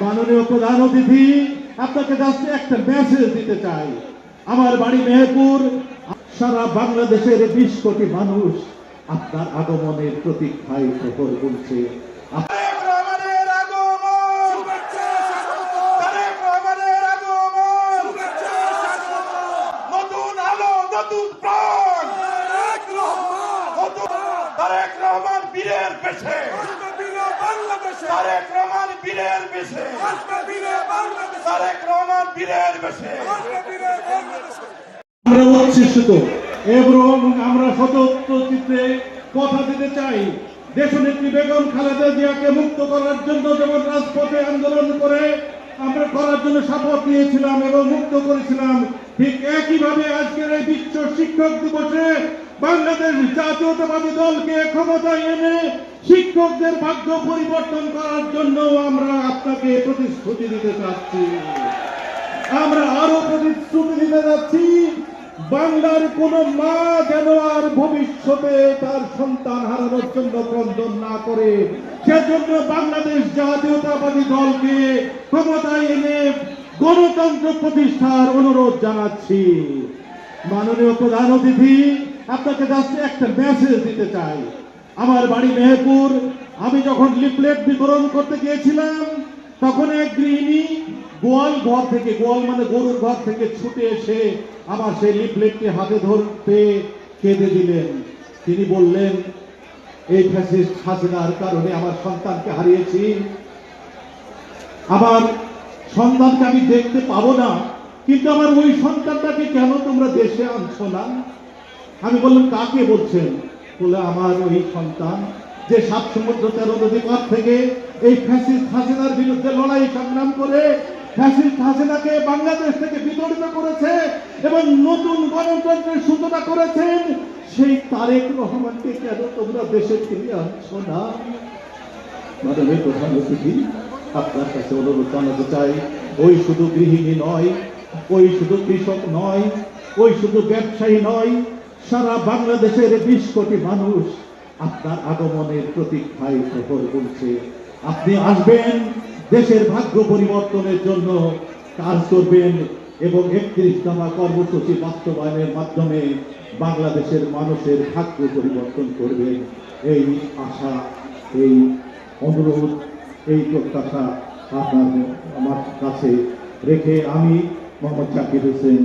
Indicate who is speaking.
Speaker 1: মাননীয় প্রধান অতিথি আপনাকে জাস্ট একটা মেসেজ দিতে চাই। আমার বাড়ি মেহেরপুর সারা বাংলাদেশের বিশ কোটি মানুষ আপনার আগমনের প্রতীক্ষায় প্রহর বলছে
Speaker 2: তারেক আগমন! তারেক তারেক রহমান বীরের বেশে। তারেক রহমান বীরের বেশে।
Speaker 1: আমরা এবং আমরা সতর্ক কথা দিতে চাই। দেশনেত্রী বেগম খালেদা জিয়াকে মুক্ত করার জন্য যেমন রাজপথে আন্দোলন করে আমরা করার জন্য শপথ নিয়েছিলাম এবং মুক্ত করেছিলাম। ঠিক একইভাবে আজকের এই বিশ্ব শিক্ষক দিবসে বাংলাদেশ জাতীয়তাবাদী দলকে ক্ষমতায় এনে শিক্ষকদের ভাগ্য পরিবর্তন করার জন্য আমরা আপনাকে প্রতিশ্রুতি দিতে চাচ্ছি। আমরা আরও প্রতিশ্রুতি দিতে যাচ্ছি, বাংলার কোন মা যেন আর ভবিষ্যতে তার সন্তান হারানোর জন্য ক্রন্দন না করে, সেজন্য বাংলাদেশ জাতীয়তাবাদী দলকে ক্ষমতায় এনে গণতন্ত্র প্রতিষ্ঠার অনুরোধ জানাচ্ছি। মাননীয় প্রধান অতিথি আপনাকে জাস্ট একটা মেসেজ দিতে চাই। আমার বাড়ি মেহেরপুর, আমি যখন লিফলেট বিতরণ করতে গিয়েছিলাম, তখন এক গৃহিণী গোয়াল ঘর থেকে, গোয়াল মানে গরুর ঘর থেকে ছুটে এসে আমার সেই লিফলেটটি হাতে ধরতে কেঁদে দিলেন। তিনি বললেন, এই ফ্যাসিস্ট হাসিনার কারণে আমার সন্তানকে হারিয়েছি। আমার সন্তানকে আমি দেখতে পাবো না, কিন্তু আমার ওই সন্তানটাকে কেন তোমরা দেশে আনছো না? আমি বললাম, কাকে বলছেন? বলে, আমার ওই সন্তান যে সাত সমুদ্র তেরো নদী পথ থেকে এই ফ্যাসিস্ট হাসিনার বিরুদ্ধে লড়াই সংগ্রাম করে ফ্যাসিস্ট হাসিনাকে বাংলাদেশ থেকে বিতরিত করেছে এবং নতুন গণতন্ত্রের সূচনা করেছেন, সেই তারেক রহমানকে কেন তোমরা দেশে ফিরিয়ে আনছো না? মাননীয় প্রধান অতিথি, আপনার কাছে অনুরোধ জানাতে চাই, ওই শুধু গৃহিণী নয়, ওই শুধু কৃষক নয়, ওই শুধু ব্যবসায়ী নয় সারা বাংলাদেশের বিশ কোটি মানুষ আপনার আগমনের প্রতীক্ষায় প্রহর বলছে আপনি আসবেন, দেশের ভাগ্য পরিবর্তনের জন্য কাজ করবেন এবং একত্রিশ দফা কর্মসূচি বাস্তবায়নের মাধ্যমে বাংলাদেশের মানুষের ভাগ্য পরিবর্তন করবেন। এই আশা, এই অনুরোধ, এই প্রত্যাশা আপনার, আমার কাছে রেখে আমি মোহাম্মদ জাকির হোসেন